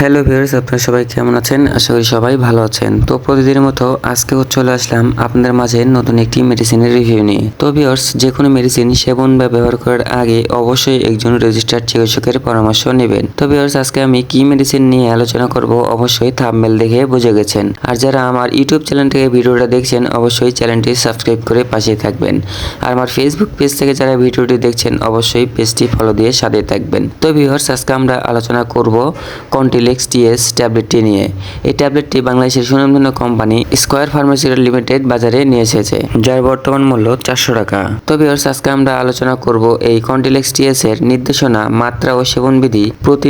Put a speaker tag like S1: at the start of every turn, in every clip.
S1: Hello viewers আপনারা সবাই কেমন আছেন? আশা করি সবাই ভালো আছেন। তো প্রতিদিনের মতো আজকেও চলে আসলাম আপনাদের মাঝে নতুন একটি মেডিসিনের রিভিউ নিয়ে। তো ভিউয়ার্স যে কোনো মেডিসিন সেবন বা ব্যবহার করার আগে অবশ্যই একজন রেজিস্টার্ড চিকিৎসকের পরামর্শ নেবেন। তো ভিউয়ার্স আজকে আমি কি মেডিসিন নিয়ে আলোচনা করব অবশ্যই থাম্বনেল দেখে বুঝে গেছেন। আর যারা আমার ইউটিউব চ্যানেল থেকে ভিডিওটা দেখছেন, অবশ্যই চ্যানেলটি সাবস্ক্রাইব করে পাশে থাকবেন। আর আমার ফেসবুক পেজ থেকে যারা ভিডিওটি দেখছেন, অবশ্যই পেজটি ফলো দিয়ে সাথে থাকবেন। তো ভিউয়ার্স আজকে আমরা আলোচনা করব কন্টিলেক্স টিএস ট্যাবলেটটি নিয়ে। এই ট্যাবলেটটি বাংলাদেশের সুনামধন্য কোম্পানি স্কয়ার ফার্মাসিউটিক্যাল লিমিটেড বাজারে নিয়ে এসেছে, যার বর্তমান মূল্য চারশো টাকা। তো ভিউয়ার্স আজকে আমরা আলোচনা করব এই কন্টিলেক্স টিএস এর নির্দেশনা, মাত্রা ও সেবনবিধি প্রতি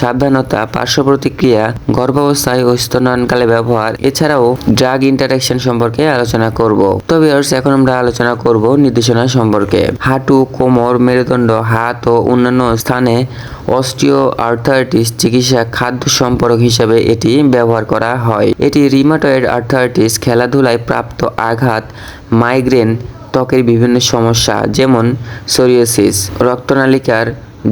S1: সাবধানতা, পার্শ্ব প্রতিক্রিয়া, গর্ভাবস্থায় ও স্তনানকালে ব্যবহার, এছাড়াও ড্রাগ ইন্টারাকশন সম্পর্কে আলোচনা করব। তো ভিউয়ার্স এখন আমরা আলোচনা করব নির্দেশনা সম্পর্কে। হাঁটু, কোমর, মেরুদণ্ড, হাত ও অন্যান্য স্থানে অস্টিও আর্থারাইটিস চিকিৎসা খাদ্য সম্পর্ক হিসেবে এটি ব্যবহার করা হয়। এটি রিমাটয়েড আর্থারাইটিস খেলাধুলায় প্রাপ্ত আঘাত মাইগ্রেন ত্বকের বিভিন্ন সমস্যা, যেমন সোরিয়াসিস রক্তনালিকার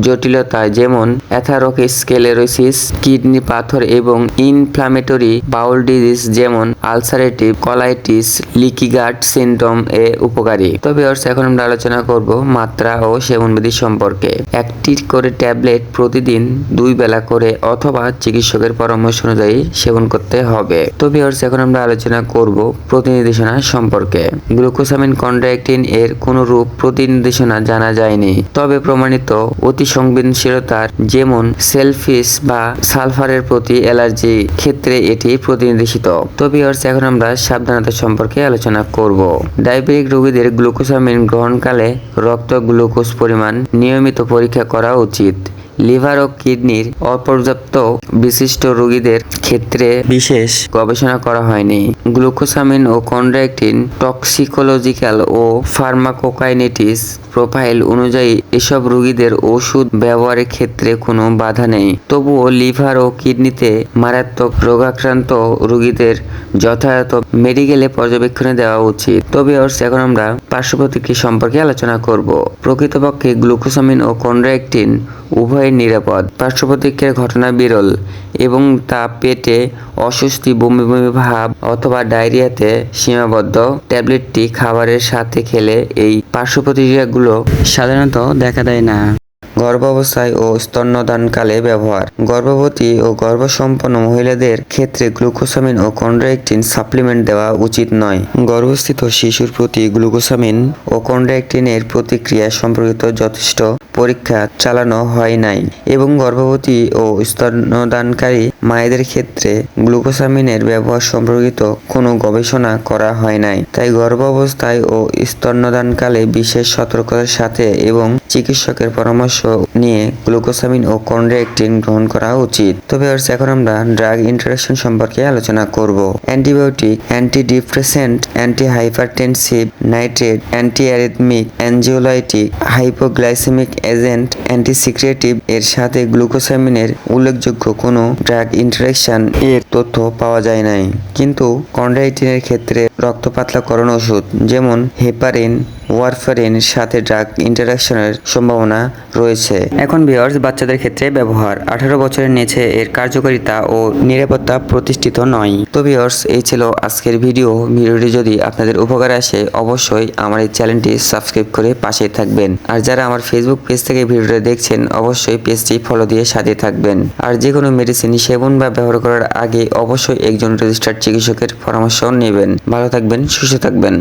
S1: জটিলতা যেমন অ্যাথারোস্কেলেরোসিস কিডনি পাথর এবং ইনফ্লামেটরি বাউল ডিজিজ যেমন ulcerative colitis, leaky gut syndrome এ উপকারী। তবে অর্থ এখন আমরা আলোচনা করব মাত্রা ও সেবনবিধি সম্পর্কে। একটি করে ট্যাবলেট প্রতিদিন দুই বেলা করে অথবা চিকিৎসকের পরামর্শ অনুযায়ী সেবন করতে হবে। তবে অর্থ এখন আমরা আলোচনা করব প্রতিনির্দেশনা সম্পর্কে। গ্লুকোসামিন কন্ড্রাক্টিন এর কোনো রূপ প্রতিনির্দেশনা জানা যায়নি। তবে প্রমাণিত অতি সংবেদনশীলতার যেমন সেলফিস বা সালফারের প্রতি অ্যালার্জি ক্ষেত্রে এটি প্রতিনির্দেশিত তবে এখন আমরা সাবধানতা সম্পর্কে আলোচনা করব। ডায়াবেটিক রোগীদের গ্লুকোসামিন গ্রহণকালে রক্ত গ্লুকোজ পরিমাণ নিয়মিত পরীক্ষা করা উচিত। লিভার ও কিডনির অপর্যাপ্ত বিশিষ্ট রোগীদের ক্ষেত্রে বিশেষ গবেষণা করা হয়নি। গ্লুকোসামিন ও কন্ড্রাক্টিন টক্সিকোলজিক্যাল ও ফার্মাকোকাইনেটিস প্রোফাইল অনুযায়ী এসব রোগীদের ওষুধ ব্যবহারের ক্ষেত্রে কোনো বাধা নেই। তবুও লিভার ও কিডনিতে মারাত্মক রোগাক্রান্ত রোগীদের যথাযথ মেডিকেলে পর্যবেক্ষণে দেওয়া উচিত। তবে এখন আমরা পার্শ্ব সম্পর্কে আলোচনা করব। প্রকৃতপক্ষে গ্লুকোসামিন ও কন্ড্রাক্টিন উভয়ের নিরাপদ। পার্শ্ব ঘটনা বিরল। এবং তা পেটে অস্বস্তি, বমি বমি ভাব অথবা ডায়রিয়াতে সীমাবদ্ধ। ট্যাবলেটটি খাবারের সাথে খেলে এই পার্শ্ব প্রতিক্রিয়াগুলো সাধারণত দেখা দেয় না। গর্ভাবস্থায় ও স্তন্যদানকালে ব্যবহার। গর্ভবতী ও গর্ভসম্পন্ন মহিলাদের ক্ষেত্রে গ্লুকোসামিন ও কন্ড্রাক্টিন সাপ্লিমেন্ট দেওয়া উচিত নয়। গর্ভস্থিত শিশুর প্রতি গ্লুকোসামিন ও কন্ড্রাক্টিনের প্রতিক্রিয়া সম্পর্কিত যথেষ্ট পরীক্ষা চালানো হয় নাই এবং গর্ভবতী ও স্তন্যদানকারী মায়েদের ক্ষেত্রে গ্লুকোসামিনের ব্যবহার সম্পর্কিত কোনো গবেষণা করা হয় নাই। তাই গর্ভাবস্থায় ও স্তন্যদানকালে বিশেষ সতর্কতার সাথে এবং চিকিৎসকের পরামর্শ নিয়ে গ্লুকোসামিন ও কন্ড্রাক্টিন গ্রহণ করা উচিত। তবে এখন আমরা ড্রাগ ইন্টারাকশন সম্পর্কে আলোচনা করব। Antibiotic anti depressant anti hypertensive nitrate anti arrhythmic anxiolytic hypoglycemic agent antisecretive এর সাথে গ্লুকোসামিনের উল্লেখযোগ্য কোনো ড্রাগ ইন্টারাকশন এর তথ্য পাওয়া যায় নাই। কিন্তু কন্ড্রাইটিনের ক্ষেত্রে রক্ত পাতলাকরণ ওষুধ, যেমন হেপারিন ওয়ারফারিন সাথে ড্রাগ ইন্টারাকশনের সম্ভাবনা রয়েছে। এখন বিয়ার্স বাচ্চাদের ক্ষেত্রে ব্যবহার। আঠারো বছরের নিচে এর কার্যকারিতা ও নিরাপত্তা প্রতিষ্ঠিত নয়। তো বিয়ার্স এই ছিল আজকের ভিডিও ভিডিওটি যদি আপনাদের উপকার আসে, অবশ্যই আমার এই চ্যানেলটি সাবস্ক্রাইব করে পাশে থাকবেন। আর যারা আমার ফেসবুক পেজ থেকে ভিডিওটা দেখছেন, অবশ্যই পেজটি ফলো দিয়ে সাথে থাকবেন। আর যে কোনো মেডিসিন সেবন বা ব্যবহার করার আগে অবশ্যই একজন রেজিস্টার্ড চিকিৎসকের পরামর্শ নেবেন। ভালো থাকবেন, সুস্থ থাকবেন।